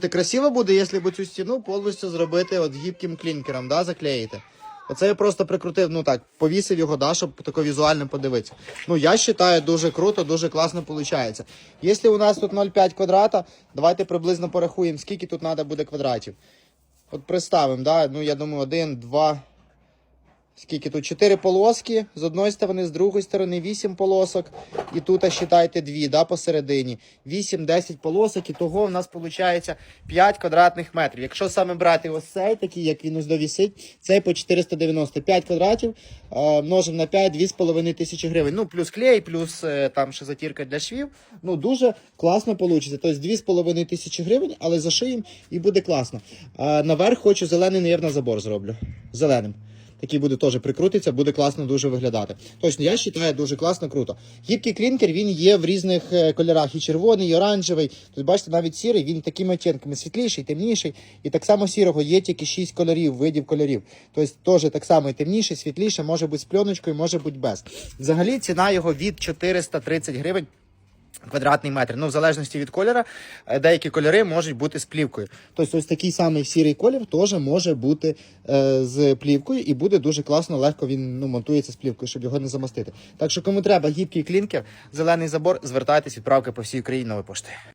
Красиво буде, якщо б цю стіну повністю зробити от гібким клінкером, да, заклеїти. Оце я просто прикрутив, ну так, повісив його, да, щоб тако візуально подивитися. Ну, я вважаю, дуже круто, дуже класно виходить. Якщо у нас тут 0,5 квадрата, давайте приблизно порахуємо, скільки тут треба буде квадратів. От представимо, да, ну я думаю, один, два. Скільки тут? Чотири полоски з одної сторони, з другої сторони 8 полосок. І тут, считайте, дві, да, посередині. 8-10 полосок, і того в нас виходить 5 квадратних метрів. Якщо саме брати ось цей, такий, як він ось довісить, цей по 495 квадратів, е, множимо на 5, 2,5 тисячі гривень. Ну, плюс клей, плюс е, там ще затірка для швів. Ну, дуже класно вийде. Тобто 2,5 тисячі гривень, але зашиємо і буде класно. Е, наверх хочу зелений, наверно, забор зроблю. Зеленим. Такий буде теж прикрутиться, буде класно дуже виглядати. Точно, я вважаю, дуже класно, круто. Гібкий клінкер він є в різних е, кольорах: і червоний, і оранжевий. Тобто, бачите, навіть сірий, він такими оттінками світліший, темніший. І так само сірого є тільки 6 кольорів, видів кольорів. Тобто теж так само і темніший, світліший, може бути з пленочкою, може бути без. Взагалі ціна його від 430 гривень. Квадратний метр. Ну, в залежності від кольора, е, деякі кольори можуть бути з плівкою. Тобто, ось такий самий сірий колір теж може бути е, з плівкою, і буде дуже класно, легко він ну, монтується з плівкою, щоб його не замостити. Так що, кому треба гібкий клінкер, зелений забор, звертайтесь, відправки по всій Україні нової пошти.